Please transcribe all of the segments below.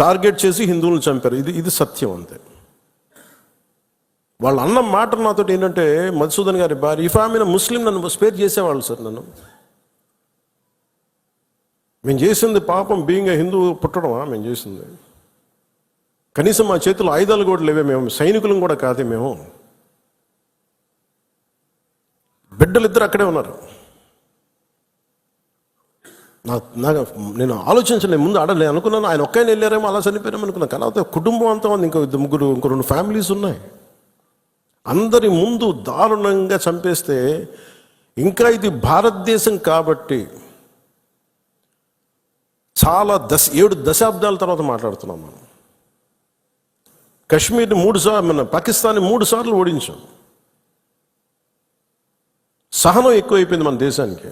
Target చేసి హిందువులను చంపారు. ఇది ఇది సత్యం అంతే. వాళ్ళు అన్న మాట నాతో ఏంటంటే మధుసూదన్ గారి భార్య ఇఫ్ ఆమె ముస్లిం నన్ను స్పేర్ చేసేవాళ్ళు సార్ నన్ను. మేము చేసింది పాపం బీయింగ్ హిందూ పుట్టడమా? మేము చేసింది. కనీసం మా చేతిలో ఆయుధాలు కూడా లేవే మేము. సైనికులం కూడా కాదే మేము. బిడ్డలు ఇద్దరు అక్కడే ఉన్నారు. నాకు నేను ఆలోచించలే ముందు ఆడలే అనుకున్నాను ఆయన ఒక్కైనా వెళ్ళారేమో అలా చనిపోయారేమో అనుకున్నాను. కానీ కుటుంబం అంతా ఉంది. ఇంకో ఇద్దరు ముగ్గురు ఇంకో రెండు ఫ్యామిలీస్ ఉన్నాయి. అందరి ముందు దారుణంగా చంపేస్తే ఇంకా ఇది భారతదేశం కాబట్టి చాలా దశ ఏడు దశాబ్దాల తర్వాత మాట్లాడుతున్నాం మనం. కశ్మీర్ని మూడు సార్లు మన పాకిస్తాన్ని మూడు సార్లు ఓడించాం. సహనం ఎక్కువైపోయింది మన దేశానికి.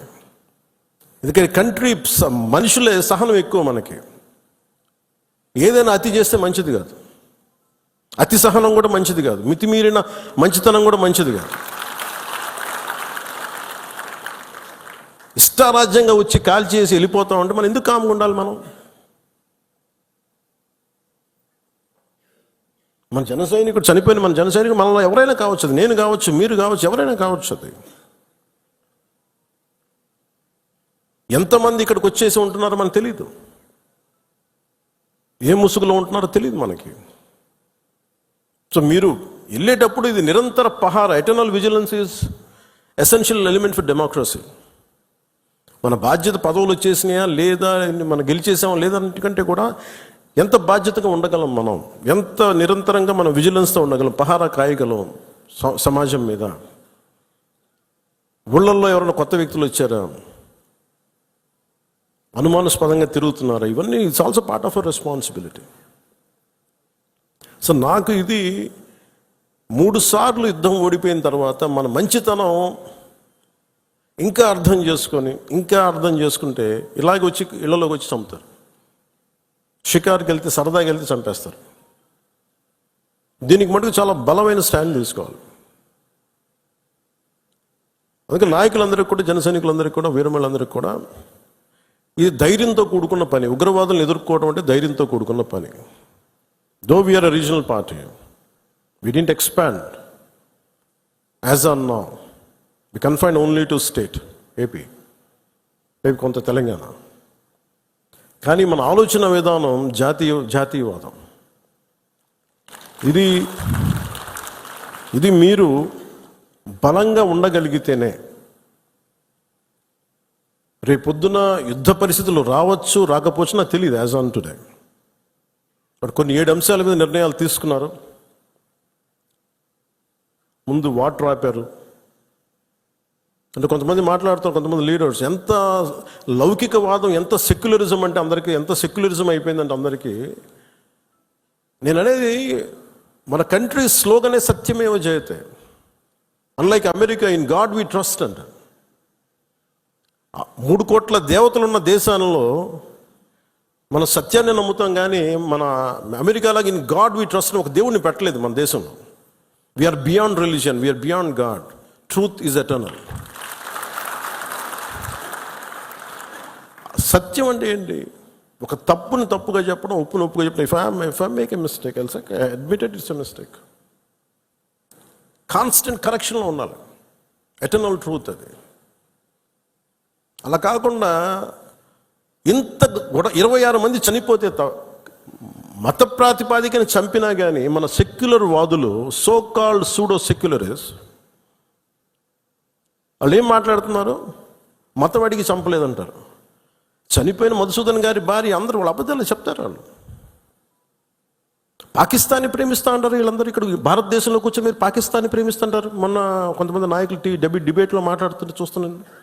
ఎందుకని కంట్రీ స- మనుషులే సహనం ఎక్కువ మనకి. ఏదైనా అతి చేస్తే మంచిది కాదు. అతి సహనం కూడా మంచిది కాదు. మితిమీరిన మంచితనం కూడా మంచిది కాదు. ఇష్టారాజ్యంగా వచ్చి కాల్ చేసి వెళ్ళిపోతాం అంటే మనం ఎందుకు కామ్గా ఉండాలి మనం? మన జన సైనికుడు చనిపోయిన మన జన సైనికుడు మనలో ఎవరైనా కావచ్చు. నేను కావచ్చు మీరు కావచ్చు ఎవరైనా కావచ్చు అది. ఎంతమంది ఇక్కడికి వచ్చేసి ఉంటున్నారో మనకు తెలియదు ఏ ముసుగులో ఉంటున్నారో తెలియదు మనకి. సో మీరు వెళ్ళేటప్పుడు ఇది నిరంతర పహార eternal vigilance is essential element for democracy మన బాధ్యత పదవులు వచ్చేసినాయా లేదా మనం గెలిచేసామా లేదా అన్నిటికంటే కూడా ఎంత బాధ్యతగా ఉండగలం మనం? ఎంత నిరంతరంగా మనం విజిలెన్స్తో ఉండగలం? పహారా కాయగలం స- సమాజం మీద. ఊళ్ళల్లో ఎవరైనా కొత్త వ్యక్తులు వచ్చారా? అనుమానాస్పదంగా తిరుగుతున్నారు. ఇవన్నీ it's also part of a responsibility so నాకు ఇది మూడు సార్లు యుద్ధం ఓడిపోయిన తర్వాత మన మంచితనం ఇంకా అర్థం చేసుకొని ఇంకా అర్థం చేసుకుంటే ఇలాగ వచ్చి ఇళ్ళలోకి వచ్చి చంపుతారు. షికార్కి వెళ్తే సరదాకి వెళ్తే చంపేస్తారు. దీనికి మటుకు చాలా బలమైన స్టాండ్ తీసుకోవాలి. అందుకే నాయకులందరికీ కూడా జన సైనికులందరికీ కూడా వీరమలందరికీ కూడా ఇది ధైర్యంతో కూడుకున్న పని. ఉగ్రవాదులను ఎదుర్కోవడం అంటే ధైర్యంతో కూడుకున్న పని. Though we're a regional party we didn't expand as on నా we confine only to state AP రేపు కొంత తెలంగాణ. కానీ మన ఆలోచన విధానం జాతీయ జాతీయవాదం. ఇది ఇది మీరు బలంగా ఉండగలిగితేనే రేపొద్దున యుద్ధ పరిస్థితులు రావచ్చు రాకపోవచ్చు నాకు తెలియదు యాజ్ ఆన్ టుడే బట్ కొన్ని ఏడు అంశాల మీద నిర్ణయాలు తీసుకున్నారు. ముందు వాటర్ ఆపారు. అంటే కొంతమంది మాట్లాడుతారు కొంతమంది లీడర్స్ ఎంత లౌకికవాదం ఎంత సెక్యులరిజం అంటే అందరికీ ఎంత సెక్యులరిజం అయిపోయిందంటే అందరికీ నేను అనేది మన కంట్రీ స్లోగనే సత్యమేవ జయతే. Unlike America in God we trust అంటే మూడు కోట్ల దేవతలు ఉన్న దేశాలలో మన సత్యాన్ని నమ్ముతాం కానీ మన అమెరికాలాగా ఇన్ గాడ్ వి ట్రస్ట్ ఒక దేవుడిని పెట్టలేదు మన దేశంలో. We're beyond religion we're beyond God truth is eternal సత్యం అంటే ఏంటి? ఒక తప్పుని తప్పుగా చెప్పడం ఉప్పుని ఒప్పుగా చెప్పడం. If I if I make a mistake else admitted it's a mistake constant కరెక్షన్లో ఉండాలి. ఎటర్నల్ ట్రూత్ అది. అలా కాకుండా ఇంత గొడ ఇరవై ఆరు మంది చనిపోతే మత ప్రాతిపాదికని చంపినా కానీ మన సెక్యులర్ వాదులు సో కాల్డ్ సూడో సెక్యులరిస్ వాళ్ళు ఏం మాట్లాడుతున్నారు? మతవాడికి చంపలేదంటారు. చనిపోయిన మధుసూదన్ గారి భార్య అందరూ వాళ్ళ అబద్ధాలు చెప్తారు వాళ్ళు. పాకిస్తాన్ని ప్రేమిస్తా అంటారు వీళ్ళందరూ ఇక్కడ. భారతదేశంలో కూర్చొని మీరు పాకిస్తాన్ని ప్రేమిస్తుంటారు మొన్న కొంతమంది నాయకులు టీ డెబిట్ డిబేట్లో మాట్లాడుతుంటే చూస్తున్నాను.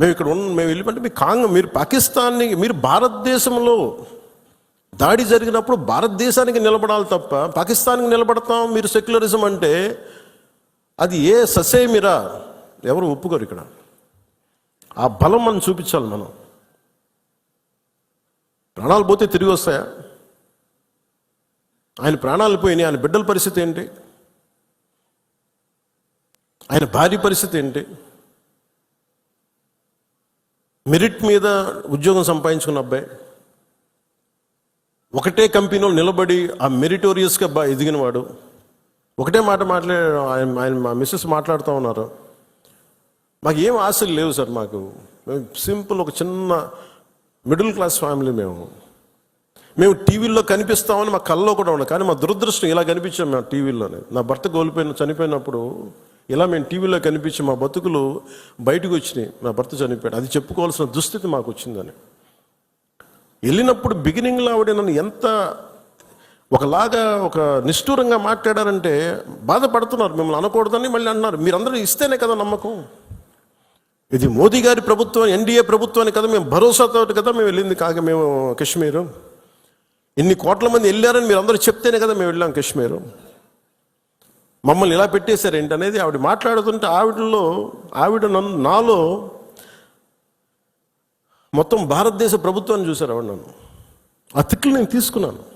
మేము ఇక్కడ ఉన్న మేము వెళ్ళిపోతే మీ కాంగ్రెస్ మీరు పాకిస్తాన్ని మీరు భారతదేశంలో దాడి జరిగినప్పుడు భారతదేశానికి నిలబడాలి తప్ప పాకిస్తాన్కి నిలబడతాం మీరు సెక్యులరిజం అంటే అది ఏ ససే మీరా ఎవరు ఒప్పుకోరు ఇక్కడ. ఆ బలం మనం చూపించాలి మనం. ప్రాణాలు పోతే తిరిగి వస్తాయా? ఆయన ప్రాణాలు పోయినాయి. ఆయన బిడ్డల పరిస్థితి ఏంటి? ఆయన భార్య పరిస్థితి ఏంటి? మెరిట్ మీద ఉద్యోగం సంపాదించుకున్న అబ్బాయి ఒకటే కంపెనీలో నిలబడి ఆ మెరిటోరియస్గా బా ఎదిగినవాడు ఒకటే మాట మాట్లాడే ఆయన ఆయన మా మిస్సెస్ మాట్లాడుతూ ఉన్నారు. మాకు ఏం ఆశలు లేవు సార్ మాకు. మేము సింపుల్ ఒక చిన్న మిడిల్ క్లాస్ ఫ్యామిలీ మేము. మేము టీవీల్లో కనిపిస్తామని మా కల్లో కూడా ఉండదు కానీ మా దురదృష్టం ఇలా కనిపించాం మేము టీవీలోనే నా భర్త కోల్పోయిన చనిపోయినప్పుడు ఇలా మేము టీవీలో కనిపించి మా బతుకులు బయటకు వచ్చినాయి. మా భర్త చనిపోయాడు. అది చెప్పుకోవాల్సిన దుస్థితి మాకు వచ్చిందని. వెళ్ళినప్పుడు బిగినింగ్లో ఆవిడ నన్ను ఎంత ఒకలాగా ఒక నిష్ఠూరంగా మాట్లాడారంటే బాధపడుతున్నారు. మిమ్మల్ని అనకూడదని మళ్ళీ అన్నారు. మీరందరూ ఇస్తేనే కదా నమ్మకం. ఇది మోదీ గారి ప్రభుత్వం ఎన్డీఏ ప్రభుత్వాన్ని కదా మేము భరోసాతో కదా మేము వెళ్ళింది కాక మేము కాశ్మీరు ఇన్ని కోట్ల మంది వెళ్ళారని మీరు అందరూ చెప్తేనే కదా మేము వెళ్ళాం కాశ్మీరు మమ్మల్ని ఇలా పెట్టేశారు ఏంటి అనేది ఆవిడ మాట్లాడుతుంటే ఆవిడలో ఆవిడ నన్ను నాలో మొత్తం భారతదేశ ప్రభుత్వాన్ని చూశారు ఆవిడ నన్ను. ఆ తిట్లు నేను తీసుకున్నాను.